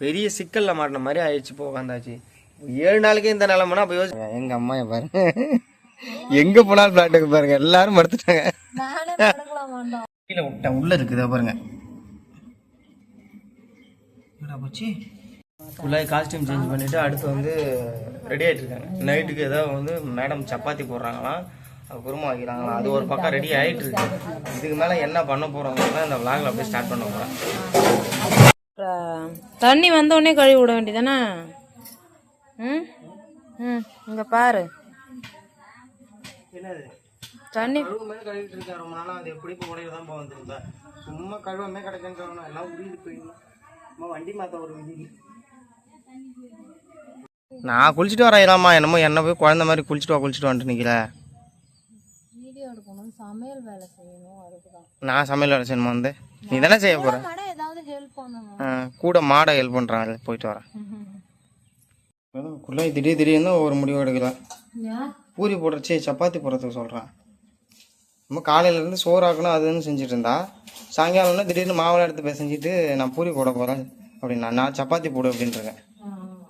பெரிய சிக்கல்ல மாட்டின மாதிரி ஆயிடுச்சு போ உட்காந்தாச்சு ஏழு நாளைக்கே இந்த நிலமனா அப்போ யோசி எங்க அம்மா பாருங்க. எங்க போனாலும் பிளாட்டுக்கு பாருங்க. எல்லாரும் மறுத்துட்டாங்க கீழே விட்டேன் உள்ள இருக்குதா பாருங்க. போச்சு? ஃபுல்லாக காஸ்டியூம் சேஞ்ச் பண்ணிட்டு அடுத்து வந்து ரெடி ஆகிட்டு இருக்காங்க. நைட்டுக்கு ஏதோ வந்து மேடம் சப்பாத்தி போடுறாங்களாம். அது குருமா வைக்கிறாங்களாம். அது ஒரு பக்கம் ரெடி ஆகிட்டு இருக்கு. இதுக்கு மேலே என்ன பண்ண போகிறோங்கிறத இந்த விளாகில் அப்படியே ஸ்டார்ட் பண்ண போகிறேன் தண்ணி வந்த உடனே கழுவி விட வேண்டியதானே ம்? ம் இங்க பாரு. என்னது? தண்ணி கழுவுமே கழுவிட்டு நாளாக அது எப்படி உடையில தான் போக வந்திருந்தேன் சும்மா கழுவமே கிடைக்கணும் எல்லாம் உருகிட்டு போயிடணும் சும்மா வண்டி மாற்ற ஒரு விதி நான் குளிச்சுட்டு வரேன் இல்லாமா என்னமோ என்ன போய் குழந்த மாதிரி குளிச்சுட்டு வா குளிச்சுட்டு வந்துட்டு நிற்கிறேன் சமையல் வேலை செய்யணும் அதுக்கு தான் நான் சமையல் வேலை செய்யணுமா வந்து? நீ தானே செய்ய போற? மட ஏதாவது ஹெல்ப் பண்ணணும். ஆ, கூட மாடை ஹெல்ப் பண்ணுறாங்க போயிட்டு வரேன். குள்ளே திடீர் திடீர்னு ஒரு முடிவு எடுக்கல. ஏன் பூரி போடுறச்சு சப்பாத்தி போடுறதுக்கு சொல்கிறேன் நம்ம காலையிலேருந்து சோறு ஆக்கணும் அதுன்னு செஞ்சுட்டு இருந்தா சாயங்காலம்னா திடீர்னு மாவுலாம் எடுத்து பிசைஞ்சிட்டு நான் பூரி போட போகிறேன் அப்படின்னா நான் சப்பாத்தி போடு அப்படின்ட்டு இருக்கேன்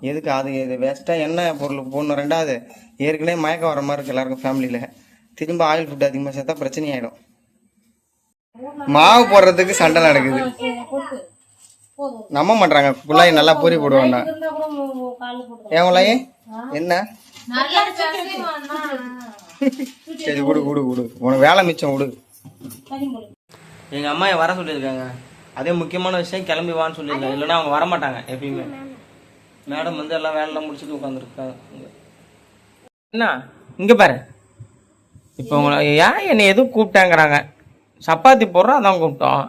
எதுக்கு அது இது வேஸ்ட்டாக என்ன பொருள் போடணும் ரெண்டாவது ஏற்கனவே மயக்கம் வர மாதிரி இருக்கு எல்லாருக்கும் ஃபேமிலியில் திரும்ப ஆயில் ஃபுட் அதிகமாக சேர்த்தா பிரச்சனை ஆகிடும் மாவு போடுறதுக்கு சண்டை நடக்குது. நம்ப மாட்டாங்க புள்ளாய் நல்லா பூரி போடுவாங்க. ஏன் என்ன? சரி விடு விடு விடு. உனக்கு வேலை மிச்சம் விடு. எங்கள் அம்மா வர சொல்லியிருக்காங்க. அதே முக்கியமான விஷயம் கிளம்பி வான்னு சொல்லியிருக்காங்க. இல்லைன்னா அவங்க வர மாட்டாங்க எப்பயுமே. மேடம் வந்து எல்லாம் வேலைலாம் முடிச்சுட்டு உட்காந்துருக்காங்க. என்ன? இங்கே பாரு. இப்போ உங்களை ஏன் என்னை எதுவும் கூப்பிட்டாங்கிறாங்க? சப்பாத்தி போடுறோம் அதான் கூப்பிட்டோம்.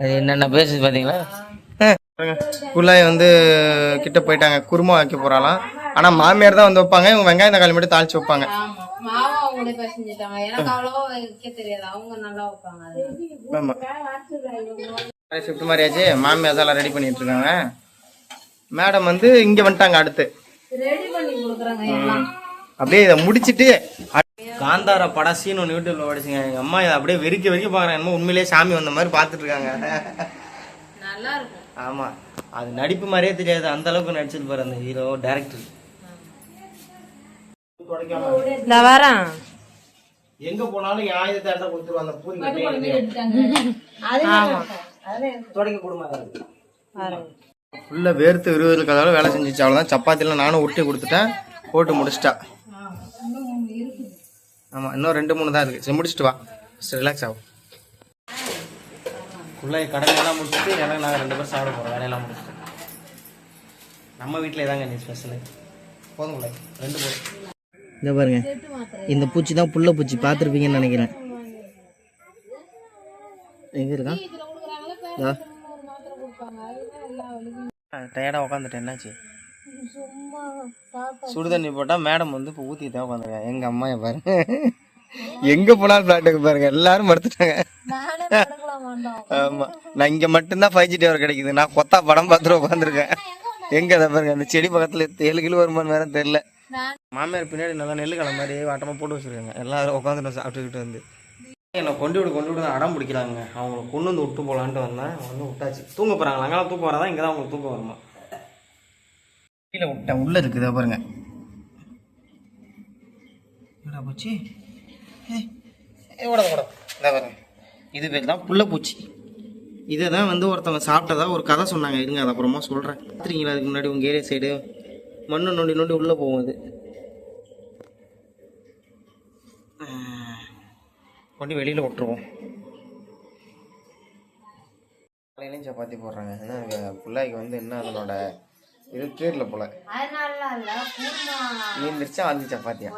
அது என்னென்ன பேசுது பார்த்தீங்களா குள்ளாய் வந்து கிட்ட போயிட்டாங்க. குருமா வைக்க போறாளாம். ஆனா மாமியார் தான் வந்து வைப்பாங்க. இவங்க வெங்காயம் தக்காளி மட்டும் தாளிச்சு வைப்பாங்க. ஆமா. ஷிஃப்ட் மாதிரியாச்சு மாமியார் தான் ரெடி பண்ணிட்டு இருக்காங்க. மேடம் வந்து இங்க வந்துட்டாங்க அடுத்து. ரெடி பண்ணி கொடுக்குறாங்க எல்லாம். அப்படியே இதை முடிச்சிட்டு காந்தார படம் சீன் ஒன்று யூடியூப்ல ஓடிச்சுங்க. எங்க அம்மா இதை அப்படியே வெறிக்க வெறிக்க பாக்குறாங்க என்னமோ உண்மையிலேயே சாமி வந்த மாதிரி பார்த்துட்டு இருக்காங்க நல்லா இருக்கும் ஆமா. அது நடிப்பு மாதிரியே தெரியாது. அந்த அளவுக்கு நடிச்சிட்டு பாரு அந்த ஹீரோ டேரக்டர் எங்க போனாலும் என் ஆயுதத்தை இடத்த கொடுத்துருவாங்க அந்த பூரி ஆமா தொடக்க குடும்பம் வரேன் ஃபுல்லா வேர்த்து விறுவிறுக்கிறதால வேலை செஞ்சுச்சு. அவ்வளோதான் சப்பாத்திலாம் நானும் உருட்டி கொடுத்துட்டேன். போட்டு முடிச்சிட்டா. ஆமா இன்னும் ரெண்டு மூணு தான் இருக்கு. சரி முடிச்சிட்டு வா. ரிலாக்ஸ் ஆகும் ஃபுல்லாக கடலையெல்லாம் முடிச்சுட்டு எனக்கு நாங்கள் ரெண்டு பேரும் சாப்பிட போகிறோம் வேலையெல்லாம் முடிச்சுட்டு. நம்ம வீட்டில் இதாங்க நீ ஸ்பெஷலு போதும் ரெண்டு போதும் இந்த பாருங்க. இந்த பூச்சி தான் புள்ள பூச்சி. பார்த்துருப்பீங்கன்னு நினைக்கிறேன். எங்க இருக்கா? டயர்டாக உட்காந்துட்டேன் என்னாச்சு? சுடு தண்ணி போட்டால் மேடம் வந்து இப்போ ஊற்றி தான் உட்காந்துருக்காங்க எங்கள் அம்மா பாருங்க. எங்கே போனாலும் பிளாட்டுக்கு பாருங்க. எல்லாரும் மறுத்துட்டாங்க ஆமாம் நான் இங்கே மட்டும்தான் ஃபைவ் ஜி டவர் கிடைக்குது. நான் கொத்தா படம் பார்த்துட்டு உட்காந்துருக்கேன் எங்கே அதை பாருங்க? அந்த செடி பக்கத்தில் ஏழு கிலோ வருமானு வேற தெரில மாமியார் பின்னாடி நல்லா நெல்லு கிழமை மாதிரி வாட்டமாக போட்டு வச்சிருக்காங்க. எல்லாரும் உட்காந்துட்டு சாப்பிட்டுக்கிட்டு வந்து. என்னை கொண்டு விடு கொண்டு விடு அடம் பிடிக்கிறாங்க. அவங்கள கொண்டு வந்து விட்டு போகலான்ட்டு வந்தேன். வந்து விட்டாச்சு. தூங்க போகிறாங்க அங்கெல்லாம் தூக்கம் வரதான் இங்கே தான் அவங்களுக்கு தூக்கம் வருமா? கீழே விட்டேன் உள்ளே இருக்குதா பாருங்க. என்னடா பூச்சி? ஏய், ஏய், ஓடாத ஓடாத பாருங்க. இது பேர் தான் புள்ளப்பூச்சி இதை தான் வந்து ஒருத்தவங்க சாப்பிட்டதா ஒரு கதை சொன்னாங்க. இருங்க அது அப்புறமா சொல்கிறேன் பார்த்துருக்கீங்களா? அதுக்கு முன்னாடி உங்கள் ஏரியா சைடு மண்ணு நோண்டி நோண்டி உள்ளே போகும் அது கொண்டு வெளியில் விட்டுருவோம். காலையிலையும் சப்பாத்தி போடுறாங்க. ஏன்னா பிள்ளைக்கு வந்து என்ன அதனோட இது கேட்ல போல. அதனால இல்ல குருமா. மீந்திரிச்சா அஞ்சு சப்பாத்தியா?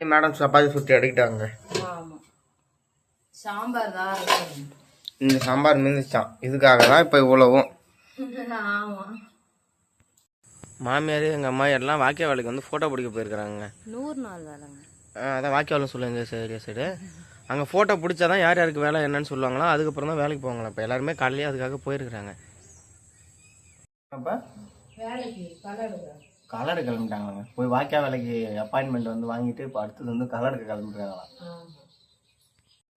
மேடம் சப்பாத்தி சுற்றி எடுக்கிட்டாங்க? ஆமா. சாம்பார் தான் இந்த சாம்பார் மீந்துச்சான் இதுக்காக தான் இப்போ இவ்வளவும். ஆமா. மாமியார் எங்கள் அம்மா எல்லாம் வாக்கிய வேலைக்கு வந்து ஃபோட்டோ பிடிக்க போயிருக்கிறாங்க. நூறு நாள் வேலைங்க. அதான் வாக்கியாவில் சொல்லுங்க சரி சைடு அங்கே ஃபோட்டோ பிடிச்சா தான் யார் யாருக்கு வேலை என்னன்னு சொல்லுவாங்களா அதுக்கப்புறம் தான் வேலைக்கு போவாங்களா இப்போ எல்லாருமே காலையிலேயே அதுக்காக போயிருக்கிறாங்க. அப்போ? வேலைக்கு கலடு கிளம்பிட்டாங்களாங்க. போய் வாக்கியா வேலைக்கு அப்பாயின்மெண்ட் வந்து வாங்கிட்டு இப்போ அடுத்தது வந்து கலருக்கு கிளம்பிட்டாங்களாம்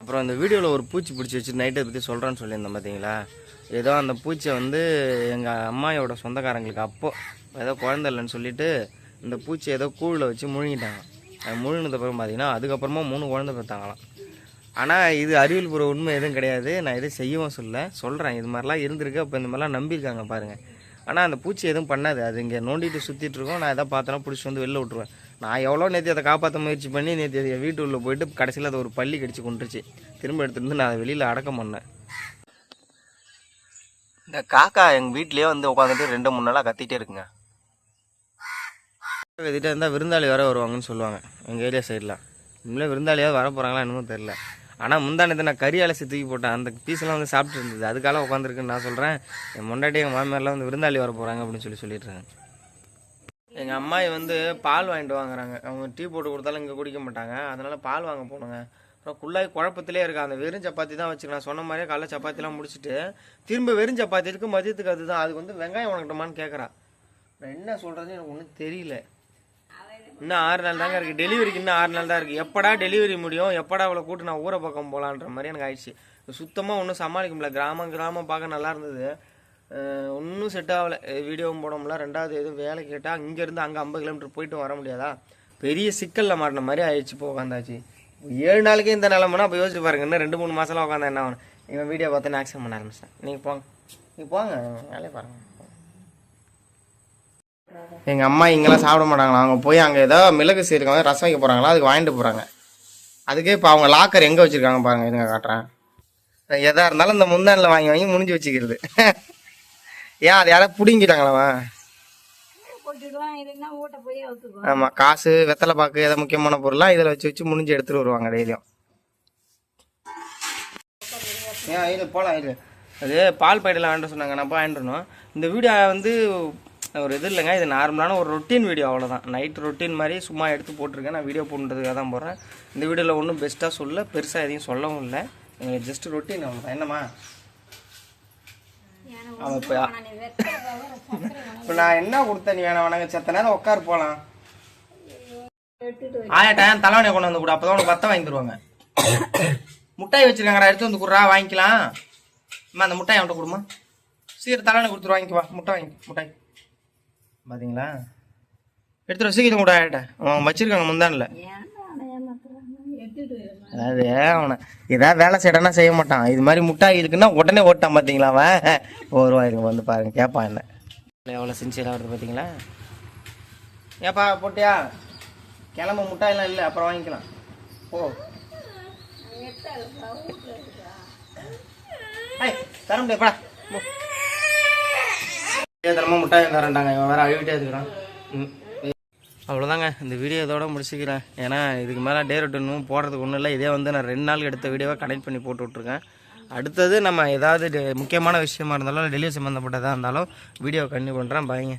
அப்புறம் அந்த வீடியோவில் ஒரு பூச்சி பிடிச்சி வச்சு நைட்டை பற்றி சொல்கிறேன்னு சொல்லியிருந்தேன் பார்த்தீங்களா ஏதோ அந்த பூச்சியை வந்து எங்கள் அம்மாயோட சொந்தக்காரங்களுக்கு அப்போது ஏதோ குழந்தை இல்லைன்னு சொல்லிட்டு இந்த பூச்சி ஏதோ கூழில் வச்சு முழுங்கிட்டாங்க அது முழுங்கினதுக்கப்புறம் பார்த்தீங்கன்னா அதுக்கப்புறமா மூணு குழந்தை பார்த்தாங்களாம் ஆனால் இது அறிவியல் பூர்வ உண்மை எதுவும் கிடையாது. நான் எதுவும் செய்யவும் சொல்ல சொல்கிறேன் இது மாதிரிலாம் இருந்திருக்கு. அப்போ இந்த மாதிரிலாம் நம்பியிருக்காங்க பாருங்கள் ஆனால் அந்த பூச்சி எதுவும் பண்ணாது. அது இங்கே நோண்டிட்டு சுற்றிட்டு இருக்கோம். நான் எதாவது பார்த்தோன்னா பிடிச்சி வந்து வெளில விட்ருவேன் நான் எவ்வளோ நேற்று அதை காப்பாற்ற முயற்சி பண்ணி நேற்று அதை வீட்டு உள்ள போயிட்டு கடைசியில் அதை ஒரு பள்ளி கடிச்சு கொண்டுருச்சு திரும்ப எடுத்துட்டு வந்து நான் அதை வெளியில் அடக்கம் பண்ணேன். இந்த காக்கா எங்கள் வீட்லேயே வந்து உட்காந்துட்டு ரெண்டு மூணு நாளாக கத்திட்டே இருக்குங்க. கத்திட்டே இருந்தால் விருந்தாளி வர வருவாங்கன்னு சொல்லுவாங்க. எங்கள் ஏரியா சைடில் இனிமேல் விருந்தாளியாவது வர போகிறாங்களா என்னமோ தெரில ஆனால் முந்தானத்தை நான் கறி அலசி தூக்கி போட்டேன். அந்த பீஸெல்லாம் வந்து சாப்பிட்டு இருந்தது. அதுக்காக உட்காந்துருக்குன்னு நான் சொல்கிறேன் என் முன்னாடி எங்கள் மாமியார்லாம் வந்து விருந்தாளி வர போகிறாங்க அப்படின்னு சொல்லி சொல்லிட்டு இருக்காங்க. எங்கள் அம்மாயி வந்து பால் வாங்கிட்டு வாங்குறாங்க. அவங்க டீ போட்டு கொடுத்தாலும் இங்கே குடிக்க மாட்டாங்க. அதனால பால் வாங்க போகணுங்க. அப்புறம் குள்ளாய் குழப்பத்திலே இருக்கா. அந்த வெறும் சப்பாத்தி தான் வச்சுக்கலாம் சொன்ன மாதிரியே காலைல சப்பாத்திலாம் முடிச்சுட்டு திரும்ப வெறும் சப்பாத்தி இருக்குது மதியத்துக்கு அதுதான். அதுக்கு வந்து வெங்காயம் உனக்கிட்டமான்னு கேட்குறா நான் என்ன சொல்கிறது எனக்கு ஒன்றும் தெரியல. இன்னும் ஆறு நாள் தாங்க இருக்குது டெலிவரிக்கு இன்னும் ஆறு நாள் தான் இருக்குது எப்படா டெலிவரி முடியும்? எப்படா அவளை கூட்டு நான் ஊரை பக்கம் போகலான்ற மாதிரி எனக்கு ஆயிடுச்சு. சுத்தமாக ஒன்றும் சமாளிக்க முடியல. கிராமம் கிராமம் பார்க்க நல்லா இருந்தது. ஒன்றும் செட் ஆகலை. வீடியோவும் போட முடியல ரெண்டாவது எதுவும் வேலை கேட்டால் இங்கேருந்து அங்கே ஐம்பது கிலோமீட்டர் போயிட்டு வர முடியாதா? பெரிய சிக்கலில் மாட்டின மாதிரி ஆயிடுச்சு இப்போ உட்காந்தாச்சு ஏழு நாளைக்கே இந்த நிலமனா அப்போ யோசிச்சு பாருங்க. இன்னும் ரெண்டு மூணு மாதம்லாம் உட்காந்தா என்ன ஆகணும் இவன் வீடியோ பார்த்து ஆக்சன் பண்ண ஆரம்பிச்சிட்டேன். நீங்கள் போங்க. நீங்கள் போங்க. வேலையை பாருங்க. எங்கள் அம்மா இங்கெல்லாம் சாப்பிட மாட்டாங்களா? அவங்க போய் அங்கே ஏதோ மிளகு சீருக்காங்க ரசம் வைக்க போகிறாங்களா அதுக்கு வாங்கிட்டு போகிறாங்க அதுக்கே இப்போ அவங்க லாக்கர் எங்கே வச்சுருக்காங்க பாருங்கள் இதுங்க காட்டுறேன். எதாக இருந்தாலும் இந்த முந்தானில் வாங்கி வாங்கி முடிஞ்சு வச்சுக்கிறது. ஏன் அது யாராவது பிடுங்கிட்டாங்களா போட்டுடுவான் இல்லைன்னா ஊட்ட போய் அவுத்துக்குவோம் ஆமாம் காசு வெத்தலை பாக்கு ஏதோ முக்கியமான பொருளாக இதில் வச்சு வச்சு முடிஞ்சு எடுத்துகிட்டு வருவாங்க டெய்லியும். ஏன் இது போகலாம் இது அது பால் பாக்கெட்டில் வாங்கிட்டு சொன்னாங்க நான் போய் வாங்கிட்டு வரணும். இந்த வீடியோ வந்து ஒரு இது இல்லைங்க இது நார்மலான ஒரு ரொட்டீன் வீடியோ அவ்வளோதான் நைட் ரொட்டீன் மாதிரி சும்மா எடுத்து போட்டிருக்கேன் நான் வீடியோ போடுறதுக்காக தான் போடுறேன். இந்த வீடியோவில் ஒன்றும் பெஸ்ட்டாக சொல்ல பெருசாக எதையும் சொல்லவும் இல்லை. எங்களுக்கு ஜஸ்ட் ரொட்டீன் அவ்வளோதான் என்னம்மா? அவன் இப்போ இப்போ நான் என்ன கொடுத்தேன் நீ வேணாம் வேணாங்க செத்த நேரம் உட்காரு போகலாம் ஆயாட்டா தலைவனையை கொண்டு வந்து கொடு அப்போ தான் உனக்கு பத்தம் வாங்கி தருவாங்க. முட்டாய் வச்சிருக்காங்கடா எடுத்து வந்து கொடுறா வாங்கிக்கலாம். அம்மா அந்த முட்டாய் அவன்கிட்ட கொடுமா சீக்கிரம் தலைவனை கொடுத்துரு வாங்கிக்குவா முட்டை வாங்கி முட்டாய். பார்த்தீங்களா எடுத்துரு சீக்கிரம் கூட ஆயாட்ட. அவன் வச்சிருக்காங்க முந்தானில் ஏன்டா அவனை ஏமாத்துறாங்க எடுத்துட்டு வருமா அதாவது அவனை ஏதாவது வேலை செய்யறனா செய்ய மாட்டான். இது மாதிரி முட்டாய் இருக்குன்னா உடனே ஓட்டான் பார்த்தீங்களா அவன்? ஒரு ரூபாய்க்கு வந்து பாருங்க கேட்பான் என்ன? எவ்வளோ சின்சியராக வருது பார்த்தீங்களா ஏப்பா போட்டியா? கிளம்ப முட்டாயெல்லாம் இல்லை அப்புறம் வாங்கிக்கலாம். ஓ தர முடியாப்பா தரமா முட்டாய் தரேன்டாங்க இவன் வேற அழுவிட்டே இருக்கிறான். ம். அவ்வளோதாங்க இந்த வீடியோ இதோட முடிச்சுக்கிறேன். ஏன்னா இதுக்கு மேலே டே ரொட்டனும் போடுறதுக்கு ஒன்றும் இல்லை. இதே வந்து நான் ரெண்டு நாள் எடுத்த வீடியோவை கனெக்ட் பண்ணி போட்டு விட்ருக்கேன் அடுத்தது நம்ம ஏதாவது டெ- முக்கியமான விஷயமா இருந்தாலும் டெலிவரி சம்மந்தப்பட்டதாக இருந்தாலும் வீடியோ கண்டினியூ பண்ணுறேன் பாய்ங்க